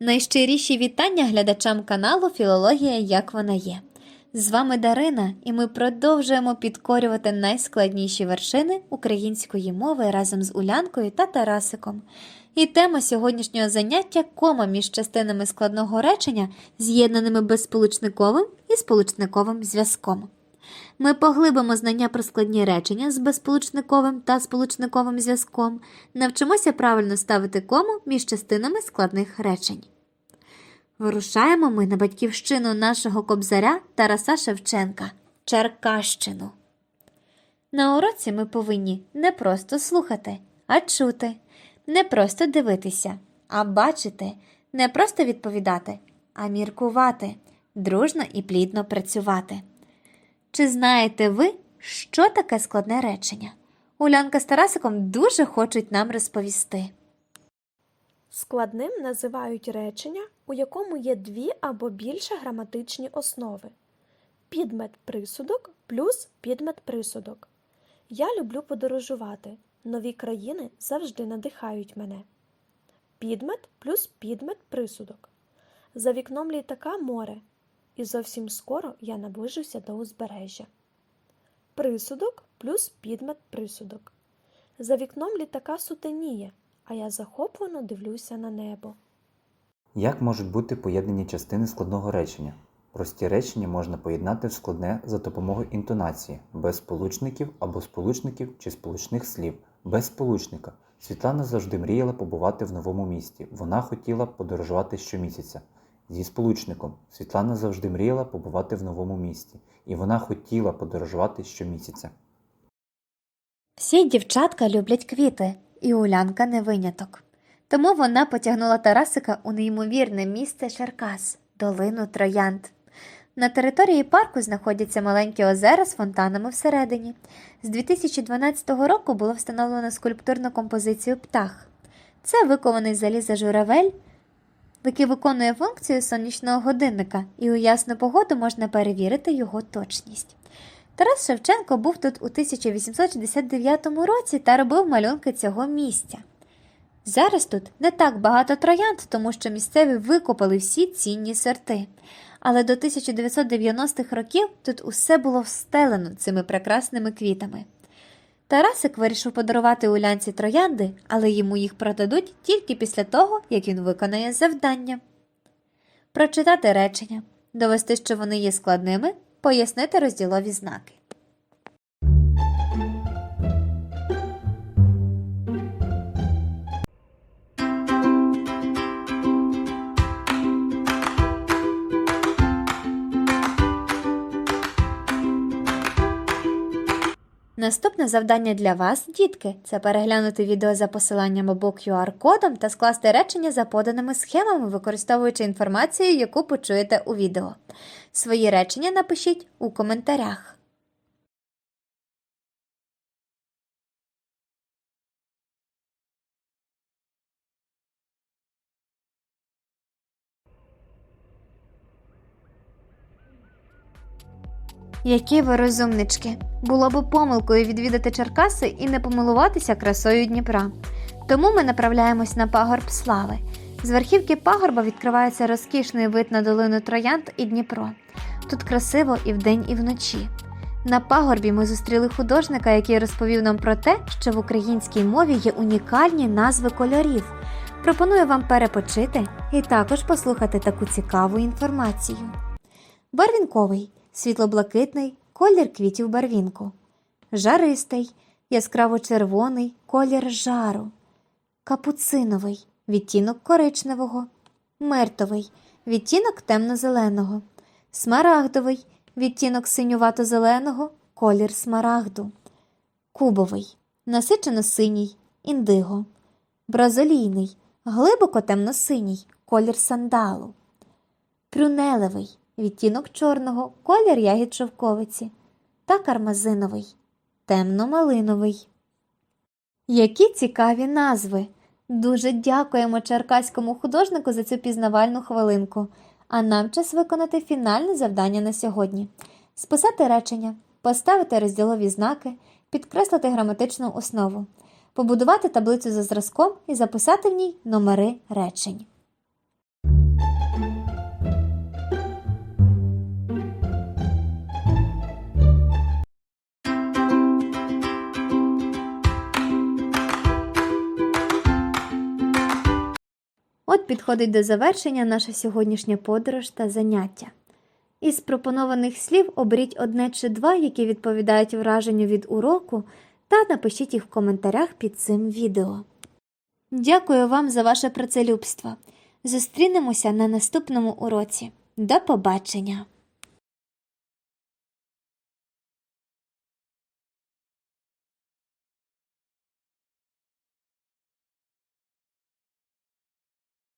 Найщиріші вітання глядачам каналу Філологія як вона є. З вами Дарина, і ми продовжуємо підкорювати найскладніші вершини української мови разом з Улянкою та Тарасиком. І тема сьогоднішнього заняття кома між частинами складного речення, з'єднаними безсполучниковим і сполучниковим зв'язком. Ми поглибимо знання про складні речення з безсполучниковим та сполучниковим зв'язком, навчимося правильно ставити кому між частинами складних речень. Вирушаємо ми на батьківщину нашого кобзаря Тараса Шевченка Черкащину. На уроці ми повинні не просто слухати, а чути, не просто дивитися, а бачити, не просто відповідати, а міркувати, дружно і плідно працювати. Чи знаєте ви, що таке складне речення? Улянка з Тарасиком дуже хочуть нам розповісти. Складним називають речення, у якому є дві або більше граматичні основи. Підмет присудок плюс підмет присудок. Я люблю подорожувати. Нові країни завжди надихають мене. Підмет плюс підмет присудок. За вікном літака море, і зовсім скоро я наближуся до узбережжя. Присудок плюс підмет присудок. За вікном літака сутеніє, а я захоплено дивлюся на небо. Як можуть бути поєднані частини складного речення? Прості речення можна поєднати в складне за допомогою інтонації, без сполучників або сполучників чи сполучних слів, без сполучника. Світлана завжди мріяла побувати в новому місті. Вона хотіла подорожувати щомісяця. Зі сполучником Світлана завжди мріяла побувати в новому місті, і вона хотіла подорожувати щомісяця. Всі дівчатка люблять квіти, і Улянка не виняток. Тому вона потягнула Тарасика у неймовірне місце Черкас, долину Троянд. На території парку знаходяться маленькі озера з фонтанами всередині. З 2012 року було встановлено скульптурну композицію птах. Це викований заліза журавель, який виконує функцію сонячного годинника, і у ясну погоду можна перевірити його точність. Тарас Шевченко був тут у 1869 році та робив малюнки цього місця. Зараз тут не так багато троянд, тому що місцеві викопали всі цінні сорти. Але до 1990-х років тут усе було встелено цими прекрасними квітами. Тарасик вирішив подарувати улянці троянди, але йому їх продадуть тільки після того, як він виконає завдання. Прочитати речення, довести, що вони є складними, пояснити розділові знаки. Наступне завдання для вас, дітки, це переглянути відео за посиланням або QR-кодом та скласти речення за поданими схемами, використовуючи інформацію, яку почуєте у відео. Свої речення напишіть у коментарях. Які ви розумнички! Було б помилкою відвідати Черкаси і не помилуватися красою Дніпра. Тому ми направляємось на пагорб слави. З верхівки пагорба відкривається розкішний вид на долину Троянд і Дніпро. Тут красиво і вдень, і вночі. На пагорбі ми зустріли художника, який розповів нам про те, що в українській мові є унікальні назви кольорів. Пропоную вам перепочити і також послухати таку цікаву інформацію. Барвінковий світло-блакитний колір квітів барвінку, жаристий, яскраво-червоний колір жару, капуциновий відтінок коричневого, мертовий відтінок темно-зеленого, смарагдовий відтінок синювато-зеленого, колір смарагду, кубовий, насичено-синій, індиго, бразолійний, глибоко темно-синій, колір сандалу, прюнелевий відтінок чорного, колір ягід шовковиці та кармазиновий, темно-малиновий. Які цікаві назви! Дуже дякуємо черкаському художнику за цю пізнавальну хвилинку. А нам час виконати фінальне завдання на сьогодні: списати речення, поставити розділові знаки, підкреслити граматичну основу, побудувати таблицю за зразком і записати в ній номери речень. От підходить до завершення наша сьогоднішня подорож та заняття. Із пропонованих слів оберіть одне чи два, які відповідають враженню від уроку, та напишіть їх в коментарях під цим відео. Дякую вам за ваше працелюбство. Зустрінемося на наступному уроці. До побачення!